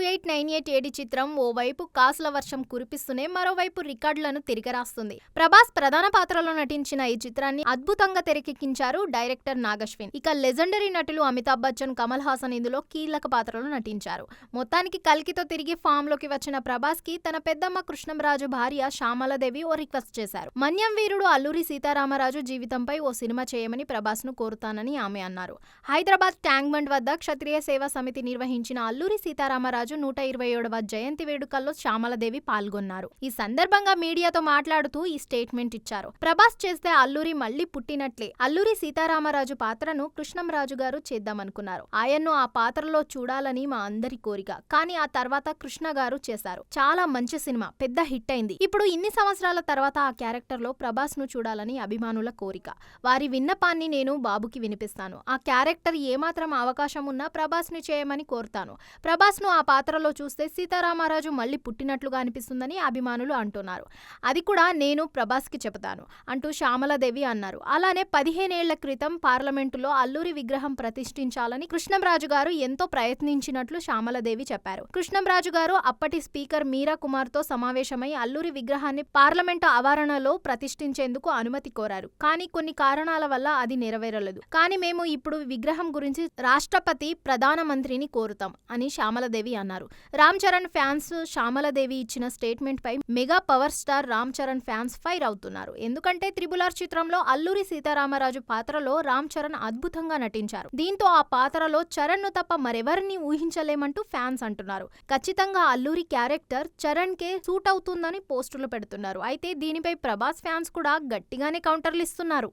Nine eight ఏడి చిత్రం ఓవైపు కాసుల వర్షం కురిపిస్తూనే మరోవైపు రికార్డులను తిరిగరాస్తుంది ప్రభాస్ ప్రధాన పాత్రలో నటించిన ఈ చిత్రాన్ని అద్భుతంగా తెరకెక్కించారు డైరెక్టర్ నాగశ్విన్. ఇక లెజెండరీ నటులు అమితాబ్ బచ్చన్ కమల్ హాసన్ ఇందులో కీలక పాత్రలో నటించారు. మొత్తానికి కల్కితో తిరిగి ఫామ్లోకి వచ్చిన ప్రభాస్కి తన పెద్దమ్మ కృష్ణంరాజు భార్య శ్యామలదేవి ఓ రిక్వెస్ట్ చేశారు. మన్యం వీరుడు అల్లూరి సీతారామరాజు జీవితంపై ఓ సినిమా చేయమని ప్రభాస్ను కోరుతానని ఆమె అన్నారు. హైదరాబాద్ ట్యాంక్ బండ్ వద్ద క్షత్రియ సేవా సమితి నిర్వహించిన అల్లూరి సీతారామరాజు నూట ఇరవై ఏడవ జయంతి వేడుకల్లో శ్యామలదేవి పాల్గొన్నారు. ఈ సందర్భంగా మీడియాతో మాట్లాడుతూ ఈ స్టేట్మెంట్ ఇచ్చారు. ప్రభాస్ చేస్తే అల్లూరి మళ్ళీ పుట్టినట్లే. అల్లూరి సీతారామరాజు పాత్రను కృష్ణంరాజు గారు చేద్దామనుకున్నారు. ఆయన్ను ఆ పాత్రలో చూడాలని మా అందరి కోరిక. కానీ ఆ తర్వాత కృష్ణ గారు చేశారు. చాలా మంచి సినిమా. పెద్ద హిట్ అయింది. ఇప్పుడు ఇన్ని సంవత్సరాల తర్వాత ఆ క్యారెక్టర్లో ప్రభాస్ను చూడాలని అభిమానుల కోరిక. వారి విన్నపాన్ని నేను బాబుకి వినిపిస్తాను. ఆ క్యారెక్టర్ ఏమాత్రం అవకాశం ఉన్నా ప్రభాస్ని చేయమని కోరుతాను. ప్రభాస్ను ఆ పాత్రలో చూస్తే సీతారామరాజు మళ్ళీ పుట్టినట్లుగా అనిపిస్తుందని అభిమానులు అంటున్నారు. అది కూడా నేను ప్రభాస్కి చెబుతాను అంటూ శ్యామలాదేవి అన్నారు. అలానే పదిహేనేళ్ళ క్రితం పార్లమెంటులో అల్లూరి విగ్రహం ప్రతిష్ఠించాలని కృష్ణంరాజు గారు ఎంతో ప్రయత్నించినట్లు శ్యామలాదేవి చెప్పారు. కృష్ణంరాజు గారు అప్పటి స్పీకర్ మీరా కుమార్తో సమావేశమై అల్లూరి విగ్రహాన్ని పార్లమెంటు ఆవరణలో ప్రతిష్ఠించేందుకు అనుమతి కోరారు. కానీ కొన్ని కారణాల వల్ల అది నెరవేరలేదు. కానీ మేము ఇప్పుడు విగ్రహం గురించి రాష్ట్రపతి ప్రధానమంత్రిని కోరుతాం అని శ్యామలదేవి అన్నారు. రామ్ చరణ్ ఫ్యాన్స్ శ్యామలదేవి ఇచ్చిన స్టేట్మెంట్ పై mega power star Ram Charan fans fire అవుతున్నారు. ఎందుకంటే త్రిబులార్ చిత్రంలో అల్లూరి సీతారామరాజు పాత్రలో రామ్ చరణ్ అద్భుతంగా నటించారు. దీంతో ఆ పాత్రలో చరణ్ను తప్ప మరెవరిని ఊహించలేమంటూ ఫ్యాన్స్ అంటున్నారు. ఖచ్చితంగా అల్లూరి క్యారెక్టర్ చరణ్ కే సూట్ అవుతుందని పోస్టులు పెడుతున్నారు. అయితే దీనిపై ప్రభాస్ ఫ్యాన్స్ కూడా గట్టిగానే కౌంటర్లు ఇస్తున్నారు.